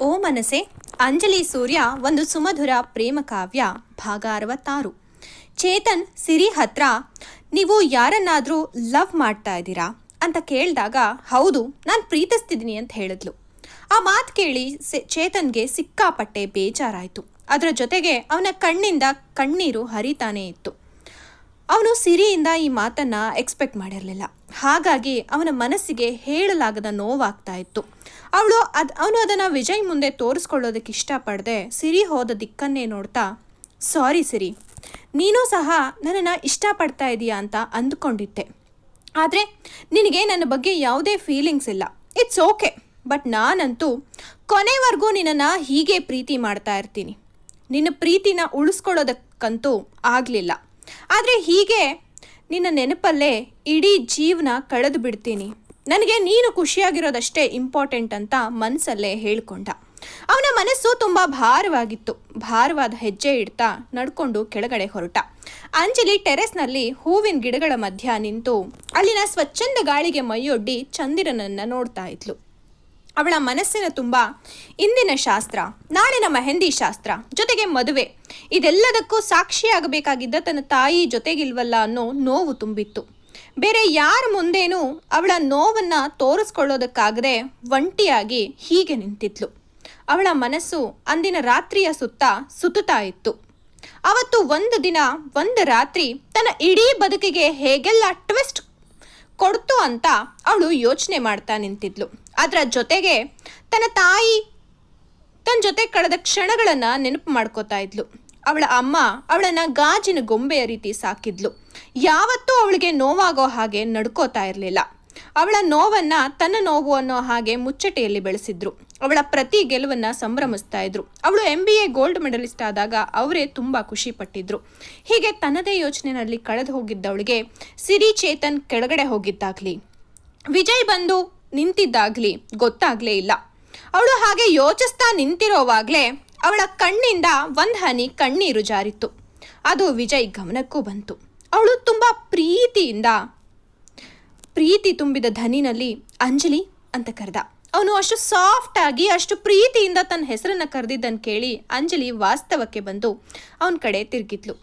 ಓ ಮನಸೆ ಅಂಜಲಿ ಸೂರ್ಯ ಒಂದು ಸುಮಧುರ ಪ್ರೇಮ ಕಾವ್ಯ, ಭಾಗ ಅರವತ್ತಾರು. ಚೇತನ್, ಸಿರಿ ಹತ್ರ, ನೀವು ಯಾರನ್ನಾದರೂ ಲವ್ ಮಾಡ್ತಾ ಇದ್ದೀರಾ? ಅಂತ ಕೇಳಿದಾಗ, ಹೌದು, ನಾನು ಪ್ರೀತಿಸ್ತಿದ್ದೀನಿ ಅಂತ ಹೇಳಿದ್ಲು. ಆ ಮಾತು ಕೇಳಿ ಚೇತನ್ಗೆ ಸಿಕ್ಕಾಪಟ್ಟೆ ಬೇಜಾರಾಯಿತು. ಅದರ ಜೊತೆಗೆ ಅವನ ಕಣ್ಣಿಂದ ಕಣ್ಣೀರು ಹರಿತಾನೇ ಇತ್ತು. ಅವನು ಸಿರಿಯಿಂದ ಈ ಮಾತನ್ನ ಎಕ್ಸ್ಪೆಕ್ಟ್ ಮಾಡಿರಲಿಲ್ಲ. ಹಾಗಾಗಿ ಅವನ ಮನಸ್ಸಿಗೆ ಹೇಳಲಾಗದ ನೋವಾಗ್ತಾ ಇತ್ತು. ಅವಳು ಅದ್, ಅವನು ಅದನ್ನು ವಿಜಯ್ ಮುಂದೆ ತೋರಿಸ್ಕೊಳ್ಳೋದಕ್ಕೆ ಇಷ್ಟಪಡದೆ ಸಿರಿ ಹೋದ ದಿಕ್ಕನ್ನೇ ನೋಡ್ತಾ, ಸಾರಿ ಸಿರಿ, ನೀನು ಸಹ ನನ್ನನ್ನು ಇಷ್ಟಪಡ್ತಾ ಇದೀಯಾ ಅಂತ ಅಂದ್ಕೊಂಡಿದ್ದೆ. ಆದರೆ ನಿನಗೆ ನನ್ನ ಬಗ್ಗೆ ಯಾವುದೇ ಫೀಲಿಂಗ್ಸ್ ಇಲ್ಲ. ಇಟ್ಸ್ ಓಕೆ ಬಟ್ ನಾನಂತೂ ಕೊನೆವರೆಗೂ ನಿನ್ನನ್ನು ಹೀಗೆ ಪ್ರೀತಿ ಮಾಡ್ತಾ ಇರ್ತೀನಿ. ನಿನ್ನ ಪ್ರೀತಿನ ಉಳಿಸ್ಕೊಳ್ಳೋದಕ್ಕಂತೂ ಆಗಲಿಲ್ಲ. ಆದರೆ ಹೀಗೆ ನಿನ್ನ ನೆನಪಲ್ಲೇ ಇಡೀ ಜೀವನ ಕಳೆದು ಬಿಡ್ತೀನಿ. ನನಗೆ ನೀನು ಖುಷಿಯಾಗಿರೋದಷ್ಟೇ ಇಂಪಾರ್ಟೆಂಟ್ ಅಂತ ಮನಸ್ಸಲ್ಲೇ ಹೇಳಿಕೊಂಡ. ಅವನ ಮನಸ್ಸು ತುಂಬ ಭಾರವಾಗಿತ್ತು. ಭಾರವಾದ ಹೆಜ್ಜೆ ಇಡ್ತಾ ನಡ್ಕೊಂಡು ಕೆಳಗಡೆ ಹೊರಟ. ಅಂಜಲಿ ಟೆರೆಸ್ನಲ್ಲಿ ಹೂವಿನ ಗಿಡಗಳ ಮಧ್ಯ ನಿಂತು ಅಲ್ಲಿನ ಸ್ವಚ್ಛಂದ ಗಾಳಿಗೆ ಮೈಯೊಡ್ಡಿ ಚಂದಿರನನ್ನ ನೋಡ್ತಾ ಇದ್ಲು. ಅವಳ ಮನಸ್ಸಿನ ತುಂಬ ಇಂದಿನ ಶಾಸ್ತ್ರ, ನಾಳಿನ ಮೆಹಂದಿ ಶಾಸ್ತ್ರ, ಜೊತೆಗೆ ಮದುವೆ. ಇದೆಲ್ಲದಕ್ಕೂ ಸಾಕ್ಷಿಯಾಗಬೇಕಾಗಿದ್ದ ತನ್ನ ತಾಯಿ ಜೊತೆಗಿಲ್ವಲ್ಲ ಅನ್ನೋ ನೋವು ತುಂಬಿತ್ತು. ಬೇರೆ ಯಾರ ಮುಂದೇನೂ ಅವಳ ನೋವನ್ನ ತೋರಿಸ್ಕೊಳ್ಳೋದಕ್ಕಾಗದೆ ಒಂಟಿಯಾಗಿ ಹೀಗೆ ನಿಂತಿದ್ಲು. ಅವಳ ಮನಸ್ಸು ಅಂದಿನ ರಾತ್ರಿಯ ಸುತ್ತ ಸುತ್ತುತ್ತಾ ಇತ್ತು. ಅವತ್ತು ಒಂದು ದಿನ, ಒಂದು ರಾತ್ರಿ ತನ್ನ ಇಡೀ ಬದುಕಿಗೆ ಹೇಗೆಲ್ಲ ಟ್ವಿಸ್ಟ್ ಕೊಡ್ತು ಅಂತ ಅವಳು ಯೋಚನೆ ಮಾಡ್ತಾ ನಿಂತಿದ್ಲು. ಅದರ ಜೊತೆಗೆ ತನ್ನ ತಾಯಿ ತನ್ನ ಜೊತೆ ಕಳೆದ ಕ್ಷಣಗಳನ್ನು ನೆನಪು ಮಾಡ್ಕೋತಾ ಇದ್ಲು. ಅವಳ ಅಮ್ಮ ಅವಳನ್ನ ಗಾಜಿನ ಗೊಂಬೆಯ ರೀತಿ ಸಾಕಿದ್ಲು. ಯಾವತ್ತೂ ಅವಳಿಗೆ ನೋವಾಗೋ ಹಾಗೆ ನಡ್ಕೋತಾ ಇರಲಿಲ್ಲ. ಅವಳ ನೋವನ್ನ ತನ್ನ ನೋವು ಅನ್ನೋ ಹಾಗೆ ಮುಚ್ಚಟೆಯಲ್ಲಿ ಬೆಳೆಸಿದ್ರು. ಅವಳ ಪ್ರತಿ ಗೆಲುವನ್ನ ಸಂಭ್ರಮಿಸ್ತಾ ಇದ್ರು. ಅವಳು M B A gold medalist ಆದಾಗ ಅವರೇ ತುಂಬಾ ಖುಷಿ ಪಟ್ಟಿದ್ರು. ಹೀಗೆ ತನ್ನದೇ ಯೋಚನೆಯಲ್ಲಿ ಕಳೆದು ಹೋಗಿದ್ದವಳಿಗೆ ಸಿರಿ ಚೇತನ್ ಕೆಳಗಡೆ ಹೋಗಿದ್ದಾಗ್ಲಿ. ವಿಜಯ್ ಬಂದು ನಿಂತಿದ್ದಾಗ್ಲಿ, ಗೊತ್ತಾಗ್ಲೇ ಇಲ್ಲ. ಅವಳು ಹಾಗೆ ಯೋಚಿಸ್ತಾ ನಿಂತಿರೋವಾಗ್ಲೇ ಅವಳ ಕಣ್ಣಿಂದ ಒಂದ್ ಹನಿ ಕಣ್ಣೀರು ಜಾರಿತ್ತು. ಅದು ವಿಜಯ್ ಗಮನಕ್ಕೂ ಬಂತು. ಅವಳು ತುಂಬಾ ಪ್ರೀತಿಯಿಂದ, ಪ್ರೀತಿ ತುಂಬಿದ ಧನಿನಲ್ಲಿ ಅಂಜಲಿ ಅಂತ ಕರೆದ. ಅವನು ಅಷ್ಟು ಸಾಫ್ಟ್ ಆಗಿ, ಅಷ್ಟು ಪ್ರೀತಿಯಿಂದ ತನ್ನ ಹೆಸರನ್ನ ಕರೆದಿದ್ದನ್ನು ಕೇಳಿ ಅಂಜಲಿ ವಾಸ್ತವಕ್ಕೆ ಬಂದು ಅವನ ಕಡೆ ತಿರುಗಿದ್ಲು.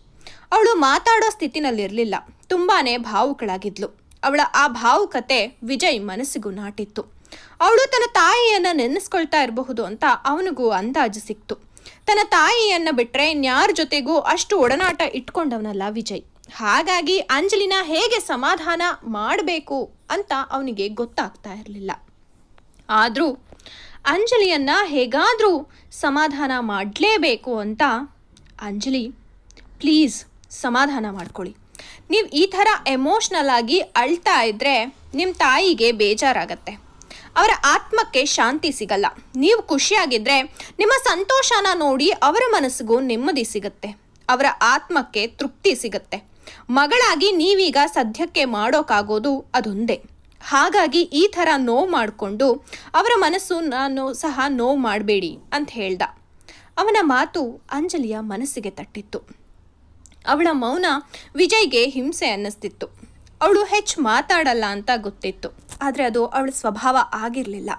ಅವಳು ಮಾತಾಡೋ ಸ್ಥಿತಿನಲ್ಲಿರಲಿಲ್ಲ. ತುಂಬಾನೇ ಭಾವುಕಳಾಗಿದ್ಲು. ಅವಳ ಆ ಭಾವುಕತೆ ವಿಜಯ್ ಮನಸ್ಸಿಗೂ ನಾಟಿತ್ತು. ಅವಳು ತನ್ನ ತಾಯಿಯನ್ನ ನೆನೆಸ್ಕೊಳ್ತಾ ಇರಬಹುದು ಅಂತ ಅವನಿಗೂ ಅಂದಾಜು ಸಿಕ್ತು. ತನ್ನ ತಾಯಿಯನ್ನ ಬಿಟ್ರೆ ಇನ್ಯಾರ ಜೊತೆಗೂ ಅಷ್ಟು ಒಡನಾಟ ಇಟ್ಕೊಂಡವನಲ್ಲ ವಿಜಯ್. ಹಾಗಾಗಿ ಅಂಜಲಿನ ಹೇಗೆ ಸಮಾಧಾನ ಮಾಡಬೇಕು ಅಂತ ಅವನಿಗೆ ಗೊತ್ತಾಗ್ತಾ ಇರಲಿಲ್ಲ. ಆದರೂ ಅಂಜಲಿಯನ್ನ ಹೇಗಾದರೂ ಸಮಾಧಾನ ಮಾಡಲೇಬೇಕು ಅಂತ ಅಂಜಲಿ, ಪ್ಲೀಸ್, ಸಮಾಧಾನ ಮಾಡ್ಕೊಳ್ಳಿ. ನೀವು ಈ ಥರ ಎಮೋಷ್ನಲ್ ಆಗಿ ಅಳ್ತಾ ಇದ್ರೆ ನಿಮ್ಮ ತಾಯಿಗೆ ಬೇಜಾರಾಗತ್ತೆ. ಅವರ ಆತ್ಮಕ್ಕೆ ಶಾಂತಿ ಸಿಗಲ್ಲ. ನೀವು ಖುಷಿಯಾಗಿದ್ರೆ ನಿಮ್ಮ ಸಂತೋಷನ ನೋಡಿ ಅವರ ಮನಸ್ಸಿಗೂ ನೆಮ್ಮದಿ ಸಿಗತ್ತೆ. ಅವರ ಆತ್ಮಕ್ಕೆ ತೃಪ್ತಿ ಸಿಗತ್ತೆ. ಮಗಳಾಗಿ ನೀವೀಗ ಸದ್ಯಕ್ಕೆ ಮಾಡೋಕ್ಕಾಗೋದು ಅದೊಂದೇ. ಹಾಗಾಗಿ ಈ ಥರ ನೋವು ಮಾಡಿಕೊಂಡು ಅವರ ಮನಸ್ಸು ನಾನು ಸಹ ನೋವು ಮಾಡಬೇಡಿ ಅಂತ ಹೇಳ್ದ. ಅವನ ಮಾತು ಅಂಜಲಿಯ ಮನಸ್ಸಿಗೆ ತಟ್ಟಿತ್ತು. ಅವಳ ಮೌನ ವಿಜಯ್ಗೆ ಹಿಂಸೆ ಅನ್ನಿಸ್ತಿತ್ತು. ಅವಳು ಹೆಚ್ಚು ಮಾತಾಡಲ್ಲ ಅಂತ ಗೊತ್ತಿತ್ತು. ಆದರೆ ಅದು ಅವಳ ಸ್ವಭಾವ ಆಗಿರಲಿಲ್ಲ.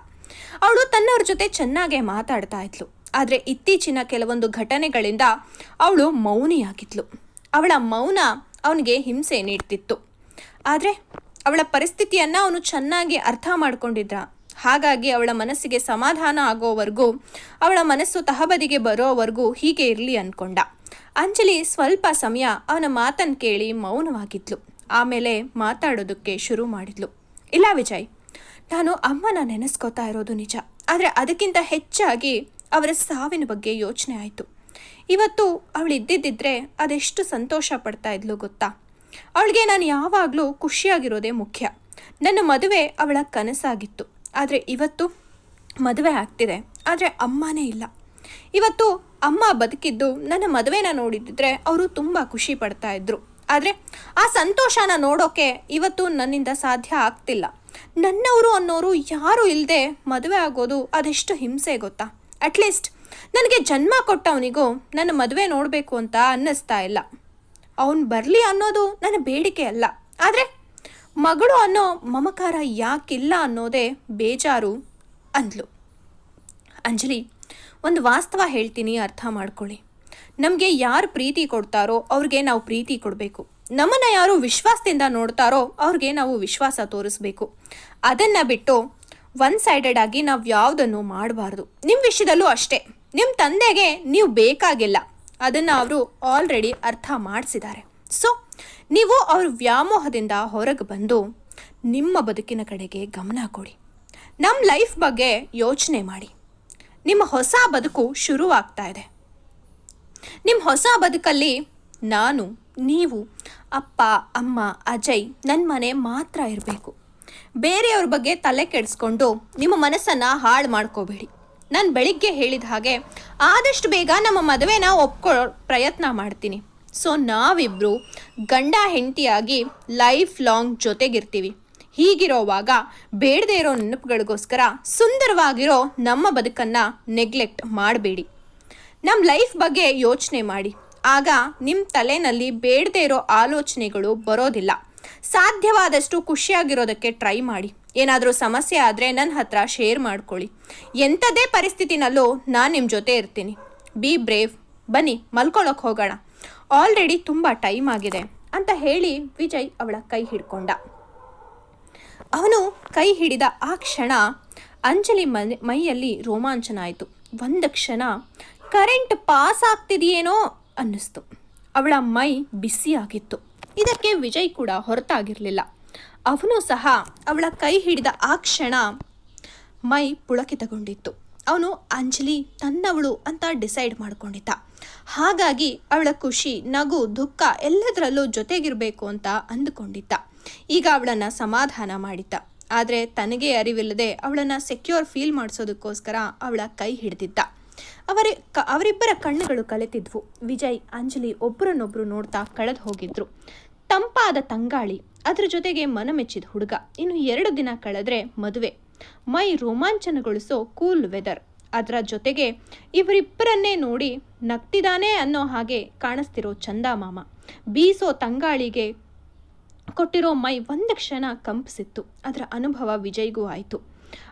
ಅವಳು ತನ್ನವ್ರ ಜೊತೆ ಚೆನ್ನಾಗೇ ಮಾತಾಡ್ತಾ ಇದ್ಲು. ಆದರೆ ಇತ್ತೀಚಿನ ಕೆಲವೊಂದು ಘಟನೆಗಳಿಂದ ಅವಳು ಮೌನಿಯಾಗಿದ್ಲು. ಅವಳ ಮೌನ ಅವನಿಗೆ ಹಿಂಸೆ ನೀಡ್ತಿತ್ತು. ಆದರೆ ಅವಳ ಪರಿಸ್ಥಿತಿಯನ್ನು ಅವನು ಚೆನ್ನಾಗಿ ಅರ್ಥ ಮಾಡಿಕೊಂಡಿದ್ದ. ಹಾಗಾಗಿ ಅವಳ ಮನಸ್ಸಿಗೆ ಸಮಾಧಾನ ಆಗೋವರೆಗೂ, ಅವಳ ಮನಸ್ಸು ತಹಬದಿಗೆ ಬರೋವರೆಗೂ ಹೀಗೆ ಇರಲಿ ಅನ್ಕೊಂಡ. ಅಂಜಲಿ ಸ್ವಲ್ಪ ಸಮಯ ಅವನ ಮಾತನ್ನು ಕೇಳಿ ಮೌನವಾಗಿದ್ಲು. ಆಮೇಲೆ ಮಾತಾಡೋದಕ್ಕೆ ಶುರು ಮಾಡಿದ್ಲು. ಇಲ್ಲ ವಿಜಯ್, ನಾನು ಅಮ್ಮನ ನೆನೆಸ್ಕೋತಾ ಇರೋದು ನಿಜ. ಆದರೆ ಅದಕ್ಕಿಂತ ಹೆಚ್ಚಾಗಿ ಅವರ ಸಾವಿನ ಬಗ್ಗೆ ಯೋಚನೆ ಆಯಿತು. ಇವತ್ತು ಅವಳು ಇದ್ದಿದ್ದಿದ್ರೆ ಅದೆಷ್ಟು ಸಂತೋಷ ಪಡ್ತಾ ಇದ್ಲು ಗೊತ್ತಾ? ಅವಳಿಗೆ ನಾನು ಯಾವಾಗಲೂ ಖುಷಿಯಾಗಿರೋದೇ ಮುಖ್ಯ. ನನ್ನ ಮದುವೆ ಅವಳ ಕನಸಾಗಿತ್ತು. ಆದರೆ ಇವತ್ತು ಮದುವೆ ಆಗ್ತಿದೆ. ಆದರೆ ಅಮ್ಮನೇ ಇಲ್ಲ. ಇವತ್ತು ಅಮ್ಮ ಬದುಕಿದ್ದು ನನ್ನ ಮದುವೆನ ನೋಡಿದ್ದಿದ್ರೆ ಅವರು ತುಂಬ ಖುಷಿ ಪಡ್ತಾ ಇದ್ರು. ಆದರೆ ಆ ಸಂತೋಷನ ನೋಡೋಕೆ ಇವತ್ತು ನನ್ನಿಂದ ಸಾಧ್ಯ ಆಗ್ತಿಲ್ಲ. ನನ್ನವರು ಅನ್ನೋರು ಯಾರೂ ಇಲ್ಲದೆ ಮದುವೆ ಆಗೋದು ಅದೆಷ್ಟು ಹಿಂಸೆ ಗೊತ್ತಾ? ಅಟ್ಲೀಸ್ಟ್ ನನಗೆ ಜನ್ಮ ಕೊಟ್ಟವನಿಗೂ ನನ್ನ ಮದುವೆ ನೋಡಬೇಕು ಅಂತ ಅನ್ನಿಸ್ತಾ ಇಲ್ಲ. ಅವನು ಬರಲಿ ಅನ್ನೋದು ನನ್ನ ಬೇಡಿಕೆ ಅಲ್ಲ. ಆದರೆ ಮಗಳು ಅನ್ನೋ ಮಮಕಾರ ಯಾಕಿಲ್ಲ ಅನ್ನೋದೇ ಬೇಜಾರು ಅಂದ್ಲು. ಅಂಜಲಿ ಒಂದು ವಾಸ್ತವ ಹೇಳ್ತೀನಿ, ಅರ್ಥ ಮಾಡ್ಕೊಳ್ಳಿ. ನಮಗೆ ಯಾರು ಪ್ರೀತಿ ಕೊಡ್ತಾರೋ ಅವ್ರಿಗೆ ನಾವು ಪ್ರೀತಿ ಕೊಡಬೇಕು. ನಮ್ಮನ್ನು ಯಾರು ವಿಶ್ವಾಸದಿಂದ ನೋಡ್ತಾರೋ ಅವ್ರಿಗೆ ನಾವು ವಿಶ್ವಾಸ ತೋರಿಸ್ಬೇಕು. ಅದನ್ನು ಬಿಟ್ಟು ಒನ್ ಸೈಡೆಡ್ ಆಗಿ ನಾವು ಯಾವುದನ್ನು ಮಾಡಬಾರ್ದು. ನಿಮ್ಮ ವಿಷಯದಲ್ಲೂ ಅಷ್ಟೇ. ನಿಮ್ಮ ತಂದೆಗೆ ನೀವು ಬೇಕಾಗಿಲ್ಲ. ಅದನ್ನು ಅವರು ಆಲ್ರೆಡಿ ಅರ್ಥ ಮಾಡಿಸಿದ್ದಾರೆ. ಸೊ ನೀವು ಅವ್ರ ವ್ಯಾಮೋಹದಿಂದ ಹೊರಗೆ ಬಂದು ನಿಮ್ಮ ಬದುಕಿನ ಕಡೆಗೆ ಗಮನ ಕೊಡಿ. ನಮ್ಮ ಲೈಫ್ ಬಗ್ಗೆ ಯೋಚನೆ ಮಾಡಿ. ನಿಮ್ಮ ಹೊಸ ಬದುಕು ಶುರುವಾಗ್ತಾ ಇದೆ. ನಿಮ್ಮ ಹೊಸ ಬದುಕಲ್ಲಿ ನಾನು, ನೀವು, ಅಪ್ಪ, ಅಮ್ಮ, ಅಜಯ್ ನನ್ನ ಮನೆ ಮಾತ್ರ ಇರಬೇಕು. ಬೇರೆಯವ್ರ ಬಗ್ಗೆ ತಲೆ ಕೆಡಿಸ್ಕೊಂಡು ನಿಮ್ಮ ಮನಸ್ಸನ್ನು ಹಾಳು ಮಾಡ್ಕೋಬೇಡಿ. ನಾನು ಬೆಳಿಗ್ಗೆ ಹೇಳಿದ ಹಾಗೆ ಆದಷ್ಟು ಬೇಗ ನಮ್ಮ ಮದುವೆನ ಒಪ್ಕೊಳ್ಳೋ ಪ್ರಯತ್ನ ಮಾಡ್ತೀನಿ. ಸೊ ನಾವಿಬ್ಬರು ಗಂಡ ಹೆಂಡತಿಯಾಗಿ ಲೈಫ್ ಲಾಂಗ್ ಜೊತೆಗಿರ್ತೀವಿ. ಹೀಗಿರೋವಾಗ ಬೇಡದೇ ಇರೋ ನೆನಪುಗಳಿಗೋಸ್ಕರ ಸುಂದರವಾಗಿರೋ ನಮ್ಮ ಬದುಕನ್ನು ನೆಗ್ಲೆಕ್ಟ್ ಮಾಡಬೇಡಿ. ನಮ್ಮ ಲೈಫ್ ಬಗ್ಗೆ ಯೋಚನೆ ಮಾಡಿ. ಆಗ ನಿಮ್ಮ ತಲೆನಲ್ಲಿ ಬೇಡದೇ ಇರೋ ಆಲೋಚನೆಗಳು ಬರೋದಿಲ್ಲ. ಸಾಧ್ಯವಾದಷ್ಟು ಖುಷಿಯಾಗಿರೋದಕ್ಕೆ ಟ್ರೈ ಮಾಡಿ. ಏನಾದರೂ ಸಮಸ್ಯೆ ಆದರೆ ನನ್ನ ಹತ್ರ ಶೇರ್ ಮಾಡ್ಕೊಳ್ಳಿ. ಎಂಥದೇ ಪರಿಸ್ಥಿತಿನಲ್ಲೂ ನಾನು ನಿಮ್ಮ ಜೊತೆ ಇರ್ತೀನಿ. ಬಿ ಬ್ರೇವ್ ಬನ್ನಿ ಮಲ್ಕೊಳ್ಳೋಕೆ ಹೋಗೋಣ. ಆಲ್ರೆಡಿ ತುಂಬ ಟೈಮ್ ಆಗಿದೆ ಅಂತ ಹೇಳಿ ವಿಜಯ್ ಅವಳ ಕೈ ಹಿಡ್ಕೊಂಡ. ಅವನು ಕೈ ಹಿಡಿದ ಆ ಕ್ಷಣ ಅಂಜಲಿ ಮೈಯಲ್ಲಿ ರೋಮಾಂಚನ ಆಯಿತು ಒಂದು ಕ್ಷಣ, ಕರೆಂಟ್ ಪಾಸ್ ಆಗ್ತಿದೆಯೇನೋ? ಅನ್ನಿಸ್ತು. ಅವಳ ಮೈ ಬಿಸಿಯಾಗಿತ್ತು ಇದಕ್ಕೆ ವಿಜಯ್ ಕೂಡ ಹೊರತಾಗಿರಲಿಲ್ಲ. ಅವನು ಸಹ ಅವಳ ಕೈ ಹಿಡಿದ ಆ ಕ್ಷಣ ಮೈ ಪುಳಕಿತಗೊಂಡಿತ್ತು ಅವನು, ಅಂಜಲಿ, ತನ್ನವಳು ಅಂತ ಡಿಸೈಡ್ ಮಾಡಿಕೊಂಡಿದ್ದ. ಹಾಗಾಗಿ ಅವಳ ಖುಷಿ, ನಗು, ದುಃಖ ಎಲ್ಲದರಲ್ಲೂ ಜೊತೆಗಿರಬೇಕು ಅಂತ ಅಂದುಕೊಂಡಿದ್ದ. ಈಗ ಅವಳನ್ನು ಸಮಾಧಾನ ಮಾಡಿದ್ದ. ಆದರೆ ತನಗೆ ಅರಿವಿಲ್ಲದೆ ಅವಳನ್ನು ಸೆಕ್ಯೂರ್ ಫೀಲ್ ಮಾಡಿಸೋದಕ್ಕೋಸ್ಕರ ಅವಳ ಕೈ ಹಿಡಿದಿದ್ದ. ಅವರ, ಕ, ಅವರಿಬ್ಬರ ಕಣ್ಣುಗಳು ಕಲಿತಿದ್ವು. ವಿಜಯ್, ಅಂಜಲಿ ಒಬ್ಬರನ್ನೊಬ್ಬರು ನೋಡ್ತಾ ಕಳೆದು ಹೋಗಿದ್ರು. ತಂಪಾದ ತಂಗಾಳಿ, ಅದ್ರ ಜೊತೆಗೆ ಮನಮೆಚ್ಚಿದ ಹುಡುಗ. ಇನ್ನು ಎರಡು ದಿನ ಕಳೆದ್ರೆ ಮದುವೆ. ಮೈ ರೋಮಾಂಚನಗೊಳಿಸೋ ಕೂಲ್ ವೆದರ್ ಅದರ ಜೊತೆಗೆ ಇವರಿಬ್ಬರನ್ನೇ ನೋಡಿ ನಗ್ತಿದಾನೆ ಅನ್ನೋ ಹಾಗೆ ಕಾಣಿಸ್ತಿರೋ ಚಂದಮಾಮ ಬೀಸೋ ತಂಗಾಳಿಗೆ ಕೊಟ್ಟಿರೋ ಮೈ ಒಂದು ಕ್ಷಣ ಕಂಪಿಸಿತ್ತು. ಅದರ ಅನುಭವ ವಿಜಯ್ಗೂ ಆಯಿತು.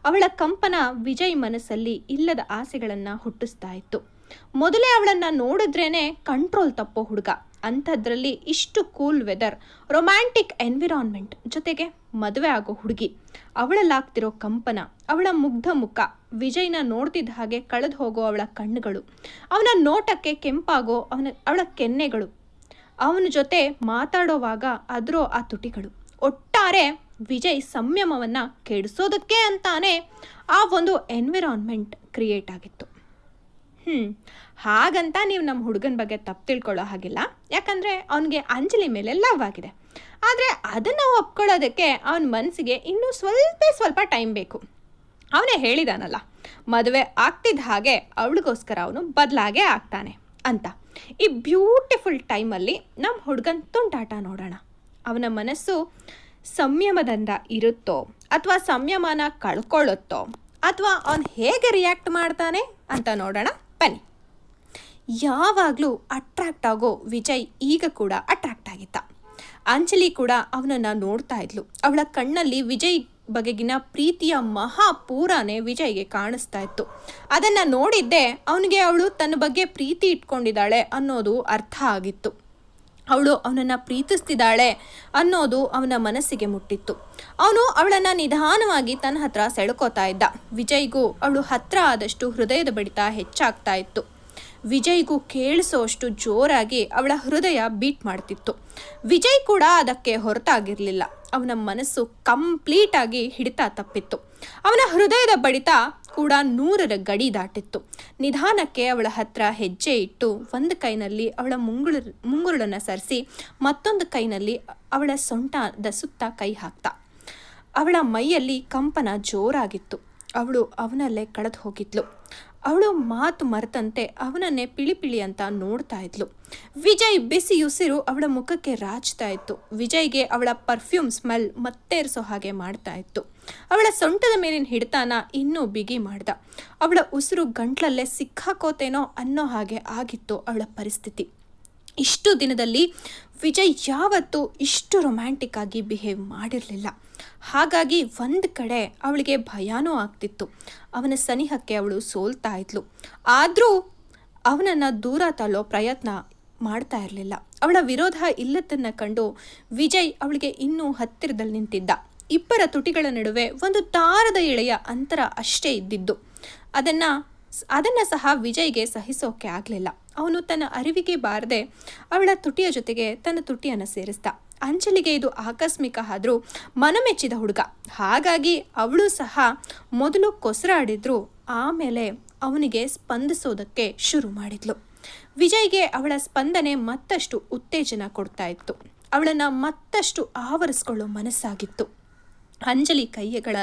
ಅವಳ ಕಂಪನ ವಿಜಯ್ ಮನಸ್ಸಲ್ಲಿ ಇಲ್ಲದ ಆಸೆಗಳನ್ನು ಹುಟ್ಟಿಸ್ತಾ ಇತ್ತು. ಮೊದಲೇ ಅವಳನ್ನು ನೋಡಿದ್ರೇನೆ ಕಂಟ್ರೋಲ್ ತಪ್ಪೋ ಹುಡುಗ. ಅಂಥದ್ರಲ್ಲಿ ಇಷ್ಟು ಕೂಲ್ ವೆದರ್ ರೊಮ್ಯಾಂಟಿಕ್ ಎನ್ವಿರಾನ್ಮೆಂಟ್ ಜೊತೆಗೆ ಮದುವೆ ಆಗೋ ಹುಡುಗಿ. ಅವಳಲ್ಲಾಗ್ತಿರೋ ಕಂಪನ, ಅವಳ ಮುಗ್ಧ ಮುಖ ವಿಜಯ್ನ ನೋಡ್ತಿದ್ದ ಹಾಗೆ ಕಳೆದು ಹೋಗೋ ಅವಳ ಕಣ್ಣುಗಳು. ಅವನ ನೋಟಕ್ಕೆ ಕೆಂಪಾಗೋ ಅವನ, ಅವಳ ಕೆನ್ನೆಗಳು ಅವನ ಜೊತೆ ಮಾತಾಡೋವಾಗ ಅದರೋ ಆ ತುಟಿಗಳು. ಒಟ್ಟಾರೆ ವಿಜಯ್ ಸಂಯಮವನ್ನು ಕೆಡಿಸೋದಕ್ಕೆ ಅಂತಾನೆ ಆ ಒಂದು ಎನ್ವಿರಾನ್ಮೆಂಟ್ ಕ್ರಿಯೇಟ್ ಆಗಿತ್ತು. ಹ್ಞೂ ಹಾಗಂತ ನೀವು ನಮ್ಮ ಹುಡುಗನ ಬಗ್ಗೆ ತಪ್ಪು ತಿಳ್ಕೊಳ್ಳೋ ಹಾಗಿಲ್ಲ. ಯಾಕಂದರೆ ಅವನಿಗೆ ಅಂಜಲಿ ಮೇಲೆ ಲವ್ ಆಗಿದೆ. ಆದರೆ ಅದನ್ನು ಒಪ್ಕೊಳ್ಳೋದಕ್ಕೆ ಅವನ ಮನಸ್ಸಿಗೆ ಇನ್ನೂ ಸ್ವಲ್ಪ ಸ್ವಲ್ಪ ಟೈಮ್ ಬೇಕು. ಅವನೇ ಹೇಳಿದಾನಲ್ಲ, ಮದುವೆ ಆಗ್ತಿದ್ದ ಹಾಗೆ ಅವಳಿಗೋಸ್ಕರ ಅವನು ಬದಲಾಗೇ ಆಗ್ತಾನೆ ಅಂತ. ಈ ಬ್ಯೂಟಿಫುಲ್ ಟೈಮಲ್ಲಿ ನಮ್ಮ ಹುಡುಗನ ತುಂಟಾಟ ನೋಡೋಣ. ಅವನ ಮನಸ್ಸು ಸಂಯಮದಿಂದ ಇರುತ್ತೋ, ಅಥವಾ ಸಂಯಮನ ಕಳ್ಕೊಳ್ಳುತ್ತೋ, ಅಥವಾ ಅವನು ಹೇಗೆ ರಿಯಾಕ್ಟ್ ಮಾಡ್ತಾನೆ ಅಂತ ನೋಡೋಣ. ಬನ್ನಿ. ಯಾವಾಗಲೂ ಅಟ್ರಾಕ್ಟ್ ಆಗೋ ವಿಜಯ್ ಈಗ ಕೂಡ ಅಟ್ರಾಕ್ಟ್ ಆಗಿತ್ತ ಅಂಜಲಿ ಕೂಡ ಅವನನ್ನು ನೋಡ್ತಾ ಇದ್ಲು. ಅವಳ ಕಣ್ಣಲ್ಲಿ ವಿಜಯ್ ಬಗೆಗಿನ ಪ್ರೀತಿಯ ಮಹಾಪೂರನೇ ವಿಜಯ್ಗೆ ಕಾಣಿಸ್ತಾ ಇತ್ತು. ಅದನ್ನು ನೋಡಿದ್ದೆ ಅವನಿಗೆ ಅವಳು ತನ್ನ ಬಗ್ಗೆ ಪ್ರೀತಿ ಇಟ್ಕೊಂಡಿದ್ದಾಳೆ ಅನ್ನೋದು ಅರ್ಥ ಆಗಿತ್ತು. ಅವಳು ಅವನನ್ನು ಪ್ರೀತಿಸ್ತಿದ್ದಾಳೆ ಅನ್ನೋದು ಅವನ ಮನಸ್ಸಿಗೆ ಮುಟ್ಟಿತ್ತು. ಅವನು ಅವಳನ್ನು ನಿಧಾನವಾಗಿ ತನ್ನ ಹತ್ರ ಸೆಳ್ಕೋತಾ ಇದ್ದ. ವಿಜಯ್ಗೂ ಅವಳು ಹತ್ರ ಆದಷ್ಟು ಹೃದಯದ ಬಡಿತ ಹೆಚ್ಚಾಗ್ತಾ ಇತ್ತು. ವಿಜಯ್ಗೂ ಕೇಳಿಸೋಷ್ಟು ಜೋರಾಗಿ ಅವಳ ಹೃದಯ ಬೀಟ್ ಮಾಡ್ತಿತ್ತು. ವಿಜಯ್ ಕೂಡ ಅದಕ್ಕೆ ಹೊರತಾಗಿರಲಿಲ್ಲ. ಅವನ ಮನಸ್ಸು ಕಂಪ್ಲೀಟಾಗಿ ಹಿಡಿತ ತಪ್ಪಿತ್ತು. ಅವನ ಹೃದಯದ ಬಡಿತ ಕೂಡ ನೂರರ ಗಡಿ ದಾಟಿತ್ತು. ನಿಧಾನಕ್ಕೆ ಅವಳ ಹತ್ರ ಹೆಜ್ಜೆ ಇಟ್ಟು ಒಂದು ಕೈನಲ್ಲಿ ಅವಳ ಮುಂಗುಳ, ಮುಂಗುರುಳನ್ನು ಸರಿಸಿ ಮತ್ತೊಂದು ಕೈನಲ್ಲಿ ಅವಳ ಸೊಂಟದ ಸುತ್ತ ಕೈ ಹಾಕ್ತ. ಅವಳ ಮೈಯಲ್ಲಿ ಕಂಪನ ಜೋರಾಗಿತ್ತು. ಅವಳು ಅವನಲ್ಲೇ ಕಳೆದು ಹೋಗಿದ್ಲು. ಅವಳು ಮಾತು ಮರೆತಂತೆ ಅವನನ್ನೇ ಪಿಳಿ ಪಿಳಿ ಅಂತ ನೋಡ್ತಾ ಇದ್ಲು. ವಿಜಯ್ ಬಿಸಿ ಉಸಿರು ಅವಳ ಮುಖಕ್ಕೆ ರಾಚ್ತಾ ಇತ್ತು. ವಿಜಯ್ಗೆ ಅವಳ ಪರ್ಫ್ಯೂಮ್ ಸ್ಮೆಲ್ ಮತ್ತೇರಿಸೋ ಹಾಗೆ ಮಾಡ್ತಾ ಇತ್ತು. ಅವಳ ಸೊಂಟದ ಮೇಲಿನ ಹಿಡಿತಾನ ಇನ್ನೂ ಬಿಗಿ ಮಾಡ್ದ. ಅವಳ ಉಸಿರು ಗಂಟ್ಲಲ್ಲೇ ಸಿಕ್ಕಾಕೋತೇನೋ ಅನ್ನೋ ಹಾಗೆ ಆಗಿತ್ತು ಅವಳ ಪರಿಸ್ಥಿತಿ. ಇಷ್ಟು ದಿನದಲ್ಲಿ ವಿಜಯ್ ಯಾವತ್ತೂ ಇಷ್ಟು ರೊಮ್ಯಾಂಟಿಕ್ ಆಗಿ ಬಿಹೇವ್ ಮಾಡಿರಲಿಲ್ಲ. ಹಾಗಾಗಿ ಒಂದು ಕಡೆ ಅವಳಿಗೆ ಭಯಾನೂ ಆಗ್ತಿತ್ತು. ಅವನ ಸನಿಹಕ್ಕೆ ಅವಳು ಸೋಲ್ತಾ ಇದ್ಲು. ಆದರೂ ಅವನನ್ನು ದೂರ ತಳ್ಳೋ ಪ್ರಯತ್ನ ಮಾಡ್ತಾ ಇರಲಿಲ್ಲ. ಅವಳ ವಿರೋಧ ಇಲ್ಲದನ್ನು ಕಂಡು ವಿಜಯ್ ಅವಳಿಗೆ ಇನ್ನೂ ಹತ್ತಿರದಲ್ಲಿ ನಿಂತಿದ್ದ. ಇಬ್ಬರ ತುಟಿಗಳ ನಡುವೆ ಒಂದು ತಾರದ ಎಳೆಯ ಅಂತರ ಅಷ್ಟೇ ಇದ್ದಿದ್ದು. ಅದನ್ನು ಅದನ್ನು ಸಹ ವಿಜಯ್ಗೆ ಸಹಿಸೋಕೆ ಆಗಲಿಲ್ಲ. ಅವನು ತನ್ನ ಅರಿವಿಗೆ ಬಾರದೆ ಅವಳ ತುಟಿಯ ಜೊತೆಗೆ ತನ್ನ ತುಟಿಯನ್ನು ಸೇರಿಸ್ದ. ಅಂಜಲಿಗೆ ಇದು ಆಕಸ್ಮಿಕ ಆದರೂ ಮನಮೆಚ್ಚಿದ ಹುಡುಗ. ಹಾಗಾಗಿ ಅವಳು ಸಹ ಮೊದಲು ಕೊಸರಾಡಿದ್ರು, ಆಮೇಲೆ ಅವನಿಗೆ ಸ್ಪಂದಿಸೋದಕ್ಕೆ ಶುರು ಮಾಡಿದ್ಲು. ವಿಜಯ್ಗೆ ಅವಳ ಸ್ಪಂದನೆ ಮತ್ತಷ್ಟು ಉತ್ತೇಜನ ಕೊಡ್ತಾ ಇತ್ತು. ಅವಳನ್ನು ಮತ್ತಷ್ಟು ಆವರಿಸ್ಕೊಳ್ಳೋ ಮನಸ್ಸಾಗಿತ್ತು. ಅಂಜಲಿ ಕೈಯಗಳ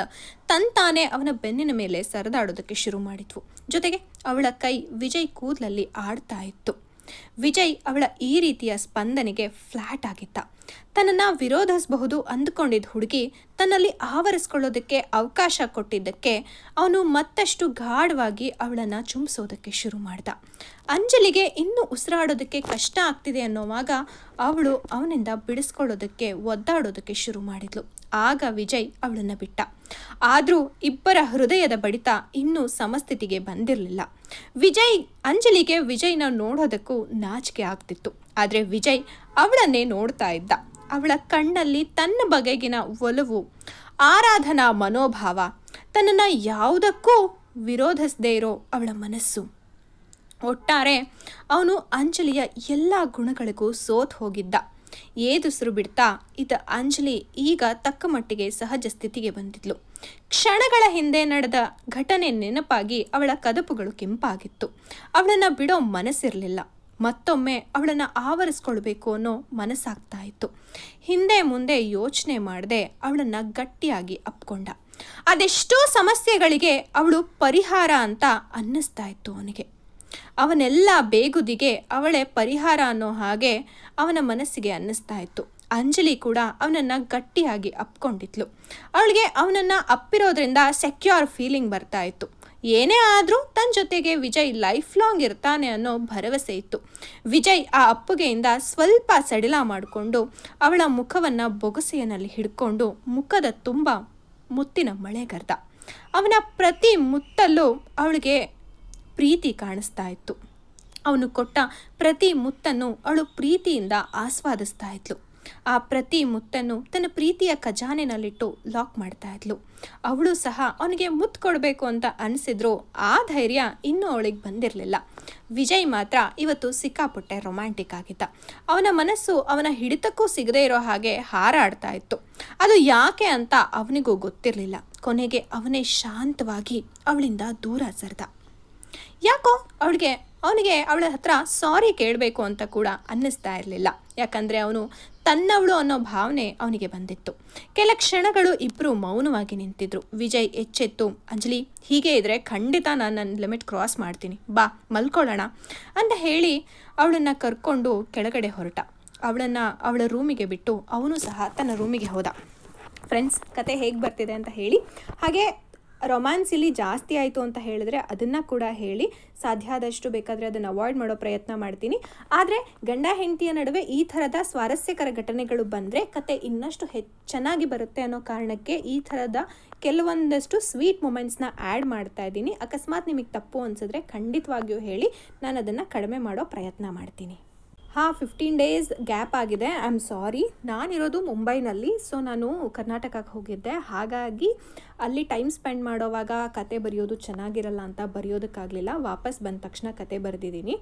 ತಂತಾನೆ ಅವನ ಬೆನ್ನಿನ ಮೇಲೆ ಸರದಾಡೋದಕ್ಕೆ ಶುರು ಮಾಡಿದ್ವು. ಜೊತೆಗೆ ಅವಳ ಕೈ ವಿಜಯ್ ಕೂದಲಲ್ಲಿ ಆಡ್ತಾ ಇತ್ತು. ವಿಜಯ್ ಅವಳ ಈ ರೀತಿಯ ಸ್ಪಂದನೆಗೆ ಫ್ಲಾಟ್ ಆಗಿದ್ದ. ತನ್ನನ್ನು ವಿರೋಧಿಸಬಹುದು ಅಂದುಕೊಂಡಿದ್ದ ಹುಡುಗಿ ತನ್ನಲ್ಲಿ ಆವರಿಸ್ಕೊಳ್ಳೋದಕ್ಕೆ ಅವಕಾಶ ಕೊಟ್ಟಿದ್ದಕ್ಕೆ ಅವನು ಮತ್ತಷ್ಟು ಗಾಢವಾಗಿ ಅವಳನ್ನು ಚುಂಬಿಸೋದಕ್ಕೆ ಶುರು ಮಾಡ್ದ. ಅಂಜಲಿಗೆ ಇನ್ನೂ ಉಸಿರಾಡೋದಕ್ಕೆ ಕಷ್ಟ ಆಗ್ತಿದೆ ಅನ್ನೋವಾಗ ಅವಳು ಅವನಿಂದ ಬಿಡಿಸ್ಕೊಳ್ಳೋದಕ್ಕೆ ಒದ್ದಾಡೋದಕ್ಕೆ ಶುರು ಮಾಡಿದ್ಲು. ಆಗ ವಿಜಯ್ ಅವಳನ್ನು ಬಿಟ್ಟ. ಆದರೂ ಇಬ್ಬರ ಹೃದಯದ ಬಡಿತ ಇನ್ನೂ ಸಮಸ್ಥಿತಿಗೆ ಬಂದಿರಲಿಲ್ಲ. ವಿಜಯ್, ಅಂಜಲಿಗೆ ವಿಜಯ್ನ ನೋಡೋದಕ್ಕೂ ನಾಚಿಕೆ ಆಗ್ತಿತ್ತು. ಆದರೆ ವಿಜಯ್ ಅವಳನ್ನೇ ನೋಡ್ತಾ ಇದ್ದ. ಅವಳ ಕಣ್ಣಲ್ಲಿ ತನ್ನ ಬಗೆಗಿನ ಒಲವು, ಆರಾಧನಾ ಮನೋಭಾವ, ತನ್ನನ್ನು ಯಾವುದಕ್ಕೂ ವಿರೋಧಿಸದೇ ಇರೋ ಅವಳ ಮನಸ್ಸು. ಒಟ್ಟಾರೆ ಅವನು ಅಂಜಲಿಯ ಎಲ್ಲ ಗುಣಗಳಿಗೂ ಸೋತ್ ಹೋಗಿದ್ದ. ಏದುಸಿರು ಬಿಡ್ತಾ? ಇದ ಅಂಜಲಿ ಈಗ ತಕ್ಕ ಮಟ್ಟಿಗೆ ಸಹಜ ಸ್ಥಿತಿಗೆ ಬಂದಿದ್ಲು. ಕ್ಷಣಗಳ ಹಿಂದೆ ನಡೆದ ಘಟನೆ ನೆನಪಾಗಿ ಅವಳ ಕದಪುಗಳು ಕೆಂಪಾಗಿತ್ತು. ಅವಳನ್ನು ಬಿಡೋ ಮನಸ್ಸಿರಲಿಲ್ಲ. ಮತ್ತೊಮ್ಮೆ ಅವಳನ್ನು ಆವರಿಸ್ಕೊಳ್ಬೇಕು ಅನ್ನೋ ಮನಸ್ಸಾಗ್ತಾ ಇತ್ತು. ಹಿಂದೆ ಮುಂದೆ ಯೋಚನೆ ಮಾಡದೆ ಅವಳನ್ನು ಗಟ್ಟಿಯಾಗಿ ಅಪ್ಕೊಂಡ. ಅದೆಷ್ಟೋ ಸಮಸ್ಯೆಗಳಿಗೆ ಅವಳು ಪರಿಹಾರ ಅಂತ ಅನ್ನಿಸ್ತಾ ಇತ್ತು ಅವನಿಗೆ. ಅವನೆಲ್ಲ ಬೇಗುದಿಗೆ ಅವಳೇ ಪರಿಹಾರ ಅನ್ನೋ ಹಾಗೆ ಅವನ ಮನಸ್ಸಿಗೆ ಅನ್ನಿಸ್ತಾ ಇತ್ತು. ಅಂಜಲಿ ಕೂಡ ಅವನನ್ನು ಗಟ್ಟಿಯಾಗಿ ಅಪ್ಕೊಂಡಿದ್ಲು. ಅವಳಿಗೆ ಅವನನ್ನು ಅಪ್ಪಿರೋದ್ರಿಂದ ಸೆಕ್ಯೂರ್ ಫೀಲಿಂಗ್ ಬರ್ತಾ ಇತ್ತು. ಏನೇ ಆದರೂ ತನ್ನ ಜೊತೆಗೆ ವಿಜಯ್ ಲೈಫ್ ಲಾಂಗ್ ಇರ್ತಾನೆ ಅನ್ನೋ ಭರವಸೆ ಇತ್ತು. ವಿಜಯ್ ಆ ಅಪ್ಪುಗೆಯಿಂದ ಸ್ವಲ್ಪ ಸಡಿಲ ಮಾಡಿಕೊಂಡು ಅವಳ ಮುಖವನ್ನು ಬೊಗಸೆಯಲ್ಲಿ ಹಿಡ್ಕೊಂಡು ಮುಖದ ತುಂಬ ಮುತ್ತಿನ ಮಳೆಗರ್ದ ಅವನ ಪ್ರತಿ ಮುತ್ತಲ್ಲೂ ಅವಳಿಗೆ ಪ್ರೀತಿ ಕಾಣಿಸ್ತಾ ಇತ್ತು. ಅವನು ಕೊಟ್ಟ ಪ್ರತಿ ಮುತ್ತನ್ನು ಅವಳು ಪ್ರೀತಿಯಿಂದ ಆಸ್ವಾದಿಸ್ತಾ ಇದ್ಲು. ಆ ಪ್ರತಿ ಮುತ್ತನ್ನು ತನ್ನ ಪ್ರೀತಿಯ ಖಜಾನೆನಲ್ಲಿಟ್ಟು ಲಾಕ್ ಮಾಡ್ತಾ ಇದ್ಲು. ಅವಳು ಸಹ ಅವನಿಗೆ ಮುತ್ತು ಕೊಡಬೇಕು ಅಂತ ಅನಿಸಿದ್ರು ಆ ಧೈರ್ಯ ಇನ್ನೂ ಅವಳಿಗೆ ಬಂದಿರಲಿಲ್ಲ. ವಿಜಯ್ ಮಾತ್ರ ಇವತ್ತು ಸಿಕ್ಕಾಪುಟ್ಟೆ ರೊಮ್ಯಾಂಟಿಕ್ ಆಗಿದ್ದ. ಅವನ ಮನಸ್ಸು ಅವನ ಹಿಡಿತಕ್ಕೂ ಸಿಗದೇ ಇರೋ ಹಾಗೆ ಹಾರಾಡ್ತಾ ಇತ್ತು. ಅದು ಯಾಕೆ ಅಂತ ಅವನಿಗೂ ಗೊತ್ತಿರಲಿಲ್ಲ. ಕೊನೆಗೆ ಅವನೇ ಶಾಂತವಾಗಿ ಅವಳಿಂದ ದೂರ ಸರಿದ. ಯಾಕೋ ಅವಳಿಗೆ, ಅವನಿಗೆ ಅವಳ ಹತ್ರ ಸಾರಿ ಕೇಳಬೇಕು ಅಂತ ಕೂಡ ಅನ್ನಿಸ್ತಾ ಇರಲಿಲ್ಲ. ಯಾಕಂದರೆ ಅವನು ತನ್ನವಳು ಅನ್ನೋ ಭಾವನೆ ಅವನಿಗೆ ಬಂದಿತ್ತು. ಕೆಲ ಕ್ಷಣಗಳು ಇಬ್ಬರು ಮೌನವಾಗಿ ನಿಂತಿದ್ರು. ವಿಜಯ್ ಎಚ್ಚೆತ್ತು, ಅಂಜಲಿ, ಹೀಗೆ ಇದ್ರೆ ಖಂಡಿತ ನಾನು ನನ್ನ ಲಿಮಿಟ್ ಕ್ರಾಸ್ ಮಾಡ್ತೀನಿ. ಬಾ, ಮಲ್ಕೊಳ್ಳೋಣ ಅಂತ ಹೇಳಿ ಅವಳನ್ನು ಕರ್ಕೊಂಡು ಕೆಳಗಡೆ ಹೊರಟ. ಅವಳನ್ನು ಅವಳ ರೂಮಿಗೆ ಬಿಟ್ಟು ಅವನು ಸಹ ತನ್ನ ರೂಮಿಗೆ ಹೋದ. ಫ್ರೆಂಡ್ಸ್ ಕತೆ ಹೇಗೆ ಬರ್ತಿದೆ? ಅಂತ ಹೇಳಿ. ಹಾಗೆ ರೊಮ್ಯಾನ್ಸ್ ಇಲ್ಲಿ ಜಾಸ್ತಿ ಆಯಿತು ಅಂತ ಹೇಳಿದ್ರೆ ಅದನ್ನು ಕೂಡ ಹೇಳಿ ಸಾಧ್ಯ ಆದಷ್ಟು ಬೇಕಾದರೆ ಅದನ್ನು ಅವಾಯ್ಡ್ ಮಾಡೋ ಪ್ರಯತ್ನ ಮಾಡ್ತೀನಿ. ಆದರೆ ಗಂಡ ಹೆಂಡತಿಯ ನಡುವೆ ಈ ಥರದ ಸ್ವಾರಸ್ಯಕರ ಘಟನೆಗಳು ಬಂದರೆ ಕತೆ ಇನ್ನಷ್ಟು ಚೆನ್ನಾಗಿ ಬರುತ್ತೆ ಅನ್ನೋ ಕಾರಣಕ್ಕೆ ಈ ಥರದ ಕೆಲವೊಂದಷ್ಟು ಸ್ವೀಟ್ ಮೂಮೆಂಟ್ಸ್ನ ಆ್ಯಡ್ ಮಾಡ್ತಾ ಇದ್ದೀನಿ. ಅಕಸ್ಮಾತ್ ನಿಮಗೆ ತಪ್ಪು ಅನಿಸಿದ್ರೆ ಖಂಡಿತವಾಗಿಯೂ ಹೇಳಿ ನಾನು ಅದನ್ನು ಕಡಿಮೆ ಮಾಡೋ ಪ್ರಯತ್ನ ಮಾಡ್ತೀನಿ. ಹಾಂ ಫಿಫ್ಟೀನ್ ಡೇಸ್ ಗ್ಯಾಪ್ ಆಗಿದೆ. ಐ ಆಮ್ ಸಾರಿ ನಾನಿರೋದು ಮುಂಬೈನಲ್ಲಿ. ಸೊ ನಾನು ಕರ್ನಾಟಕಕ್ಕೆ ಹೋಗಿದ್ದೆ. ಹಾಗಾಗಿ ಅಲ್ಲಿ ಟೈಮ್ ಸ್ಪೆಂಡ್ ಮಾಡೋವಾಗ ಕತೆ ಬರೆಯೋದು ಚೆನ್ನಾಗಿರಲ್ಲ ಅಂತ ಬರೆಯೋದಕ್ಕಾಗಲಿಲ್ಲ. ವಾಪಸ್ ಬಂದ ತಕ್ಷಣ ಕತೆ ಬರೆದಿದ್ದೀನಿ.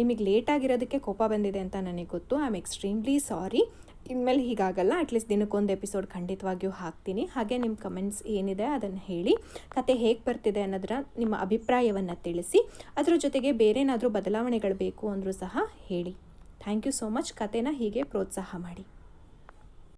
ನಿಮಗೆ ಲೇಟಾಗಿರೋದಕ್ಕೆ ಕೋಪ ಬಂದಿದೆ ಅಂತ ನನಗೆ ಗೊತ್ತು. ಐ ಆಮ್ ಎಕ್ಸ್ಟ್ರೀಮ್ಲಿ ಸಾರಿ ಇನ್ಮೇಲೆ ಹೀಗಾಗಲ್ಲ. ಅಟ್ಲೀಸ್ಟ್ ದಿನಕ್ಕೊಂದು ಎಪಿಸೋಡ್ ಖಂಡಿತವಾಗಿಯೂ ಹಾಕ್ತೀನಿ. ಹಾಗೆ ನಿಮ್ಮ ಕಮೆಂಟ್ಸ್ ಏನಿದೆ ಅದನ್ನು ಹೇಳಿ. ಕತೆ ಹೇಗೆ ಬರ್ತಿದೆ ಅನ್ನೋದರ ನಿಮ್ಮ ಅಭಿಪ್ರಾಯವನ್ನು ತಿಳಿಸಿ. ಅದರ ಜೊತೆಗೆ ಬೇರೇನಾದರೂ ಬದಲಾವಣೆಗಳು ಬೇಕು ಅಂದರೂ ಸಹ ಹೇಳಿ. ಥ್ಯಾಂಕ್ ಯು ಸೋ ಮಚ್ ಕತೆನ ಹೀಗೆ ಪ್ರೋತ್ಸಾಹ ಮಾಡಿ.